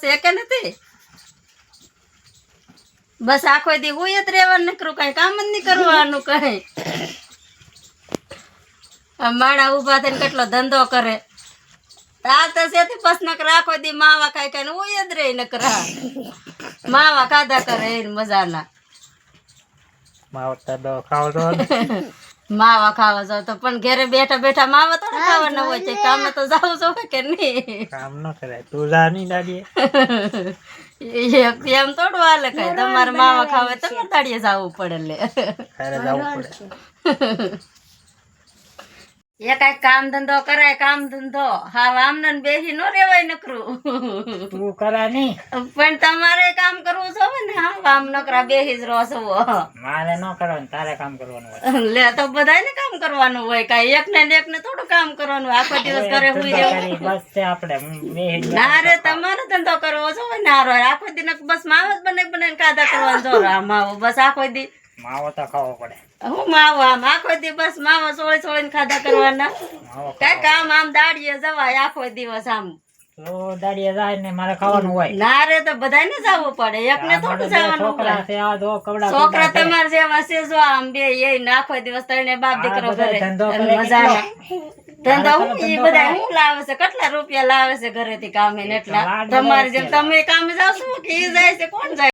છે કે નથી? બસ આખો દી હું જ રહેવાનું નકરું કઈ કામ જ નહીં કરવાનું કઈ. માળા ઊભા થઈને કેટલો ધંધો કરે. આ તો સેથી બસ નકર આખો દી માવા ખાઈ ખાઈને હું જ રહી નકરા માવા ખાધા કરે એ મજાના. માવતર દો માવા ખાવા જાવ તો પણ ઘરે બેઠા બેઠા માવા તો ખાવાના હોય છે. કામે તો જાવું છો કે નહીં? કામ ન કરાય. તું જા નહીં દાડીએ એક એમ થોડું હાલે કઈ. તમારે માવા ખાવા તમે દાડીએ જવું પડે લે. જવું પડે. એ કઈ કામ ધંધો કરાય કામ ધંધો. હા આમને બેસી નો રેવાય નકરું. તું કરા નહીં. પણ તમારે કામ કરવું જોવે ને હા આમ નકરા બેસી જ રહો છો. મારે ન કરવાનું તારે કામ કરવાનું હોય. લે તો બધાને કામ કરવાનું હોય કાંઈ એક ને એક ને થોડું કામ કરવાનું આખો દિવસ ઘરે ધંધો રહેવું. બસ છે આપણે ના રે તમારે ધંધો કરવો છો ને હારો. આખો દિન બસ માવો જ બને બને કાદા કરવાનો. જો માવો બસ આખો દી માવો તો ખાવો પડે. હું માવો આમ? આખો દી માવો સોળી સોળીને ખાધા કરવાના? કઈ કામ આમ દાડીએ જવાય આખો દિવસ આમ. દાડીએ જાય ને મારે ખાવાનું હોય. ના રે તો બધાને જવું પડે. એકને થોડું જવાનું છોકરા હોય. છે આ દો કવડા છોકરા તમારે જેવા છે જો આમ બે એ આખો દિવસ તને બાપ દીકરો ઘરે ધંધો હું ધંધો બધા હું લાવે છે? કેટલા રૂપિયા લાવે છે ઘરેથી કામે એટલા? તમારે જેમ તમે કામે જાવ છો કે જાય છે? કોણ જાય?